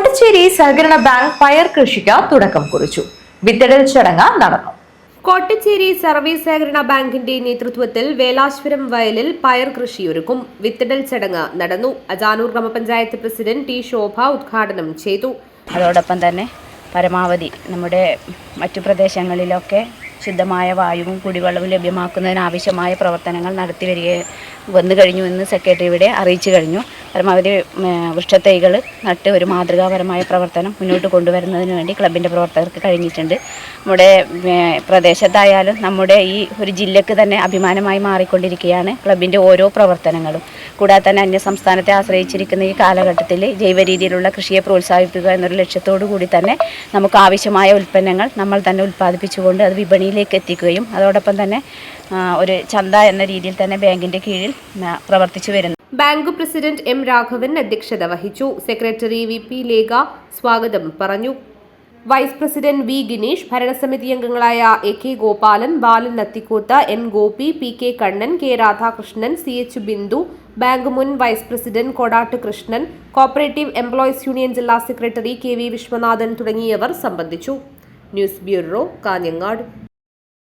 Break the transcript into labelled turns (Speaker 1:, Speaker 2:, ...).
Speaker 1: കോട്ടച്ചേരി സഹകരണ ബാങ്ക് പയർ കൃഷിക്ക് തുടക്കം കുറിച്ചു. വിത്തിടൽ ചടങ്ങ് നടന്നു.
Speaker 2: കോട്ടച്ചേരി സർവീസ് സഹകരണ ബാങ്കിന്റെ നേതൃത്വത്തിൽ വേലാശ്വരം വയലിൽ പയർ കൃഷിയൊരുക്കും. വിത്തിടൽ ചടങ്ങ് നടന്നു. അജാനൂർ ഗ്രാമപഞ്ചായത്ത് പ്രസിഡന്റ് ടി ശോഭ ഉദ്ഘാടനം ചെയ്തു.
Speaker 3: അതോടൊപ്പം തന്നെ പരമാവധി നമ്മുടെ മറ്റു പ്രദേശങ്ങളിലൊക്കെ ശുദ്ധമായ വായുവും കുടിവെള്ളവും ലഭ്യമാക്കുന്നതിനാവശ്യമായ പ്രവർത്തനങ്ങൾ നടത്തി വരിക വന്നു കഴിഞ്ഞു എന്ന് സെക്രട്ടറി ഇവിടെ അറിയിച്ചു കഴിഞ്ഞു. പരമാവധി വൃക്ഷ വൃക്ഷത്തൈകൾ നട്ട് ഒരു മാതൃകാപരമായ പ്രവർത്തനം മുന്നോട്ട് കൊണ്ടുവരുന്നതിന് വേണ്ടി ക്ലബിന്റെ പ്രവർത്തകർക്ക് കഴിഞ്ഞിട്ടുണ്ട്. നമ്മുടെ പ്രദേശത്തായാലും നമ്മുടെ ഈ ഒരു ജില്ലക്ക് തന്നെ അഭിമാനമായി മാറിക്കൊണ്ടിരിക്കുകയാണ് ക്ലബിന്റെ ഓരോ പ്രവർത്തനങ്ങളും. കൂടാതെ തന്നെ അന്യ സംസ്ഥാനത്തെ ആശ്രയിച്ചിരിക്കുന്ന ഈ കാലഘട്ടത്തിൽ ജൈവ രീതിയിലുള്ള കൃഷിയെ പ്രോത്സാഹിപ്പിക്കുക എന്നൊരു ലക്ഷ്യത്തോടു കൂടി തന്നെ നമുക്ക് ആവശ്യമായ ഉൽപ്പന്നങ്ങൾ നമ്മൾ തന്നെ ഉൽപ്പാദിപ്പിച്ചുകൊണ്ട് അത് വിപണിയിലേക്ക് എത്തിക്കുകയും അതോടൊപ്പം തന്നെ ഒരു ചന്ത എന്ന രീതിയിൽ തന്നെ ബാങ്കിന്റെ കീഴിൽ പ്രവർത്തിച്ചു വരുന്നു.
Speaker 2: ബാങ്ക് പ്രസിഡന്റ് എം രാഘവൻ അധ്യക്ഷത വഹിച്ചു. സെക്രട്ടറി വി പി ലേഖ സ്വാഗതം പറഞ്ഞു. വൈസ് പ്രസിഡന്റ് വി ഗിനീഷ് ഭരണസമിതി അംഗങ്ങളായ A K Gopalan Balan Nathikkoth N Gopi P K Kannan K Radhakrishnan C H Bindu bank മുൻ vice president Kodatt Krishnan cooperative employees union ജില്ലാ secretary K V Viswanathan തുടങ്ങിയവർ സംബന്ധിച്ചു. News bureau Kanhangad.